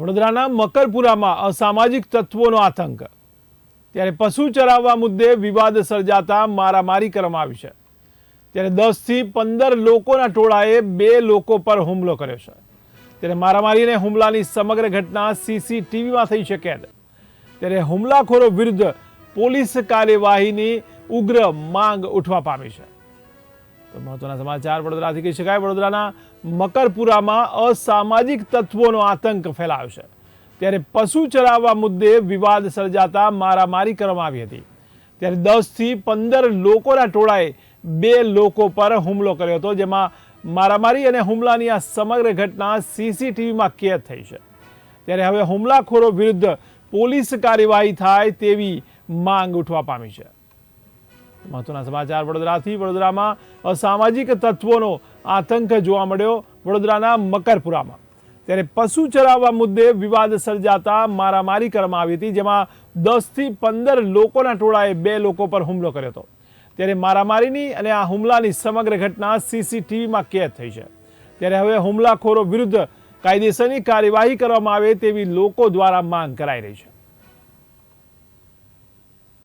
વડોદરાના મકરપુરામાં અસામાજિક તત્વોનો આતંક. ત્યારે પશુ ચરાવવા મુદ્દે વિવાદ સર્જાતા મારામારી કરવામાં આવી છે. ત્યારે દસથી પંદર લોકોના ટોળાએ બે લોકો પર હુમલો કર્યો છે. ત્યારે મારામારી અને હુમલાની સમગ્ર ઘટના સીસીટીવીમાં થઈ છે કેદ. ત્યારે હુમલાખોરો વિરુદ્ધ પોલીસ કાર્યવાહીની ઉગ્ર માંગ ઉઠવા પામી છે. તો મહત્વના સમાચાર વડોદરાથી કહી શકાય. વડોદરાના મકરપુરામાં અસામાજિક તત્વોનો આતંક ફેલાયો છે. ત્યારે પશુ ચરાવવા મુદ્દે વિવાદ સર્જાતા મારામારી કરવામાં આવી હતી. ત્યારે દસથી પંદર લોકોના ટોળાએ બે લોકો પર હુમલો કર્યો હતો, જેમાં મારામારી અને હુમલાની આ સમગ્ર ઘટના સીસીટીવીમાં કેદ થઈ છે. ત્યારે હવે હુમલાખોરો વિરુદ્ધ પોલીસ કાર્યવાહી થાય તેવી માંગ ઉઠવા પામી છે. મહત્વના સમાચાર. વડોદરાથી વડોદરામાં અસામાજિક તત્વોનો આતંક જોવા મળ્યો વડોદરાના મકરપુરામાં. ત્યારે પશુ ચરાવવા મુદ્દે વિવાદ સર્જાતા મારામારી કરવામાં આવી હતી, જેમાં દસથી પંદર લોકોના ટોળાએ બે લોકો પર હુમલો કર્યો હતો. ત્યારે મારામારીની અને આ હુમલાની સમગ્ર ઘટના સીસીટીવીમાં કેદ થઈ છે. ત્યારે હવે હુમલાખોરો વિરુદ્ધ કાયદેસરની કાર્યવાહી કરવામાં આવે તેવી લોકો દ્વારા માંગ કરાઈ રહી છે.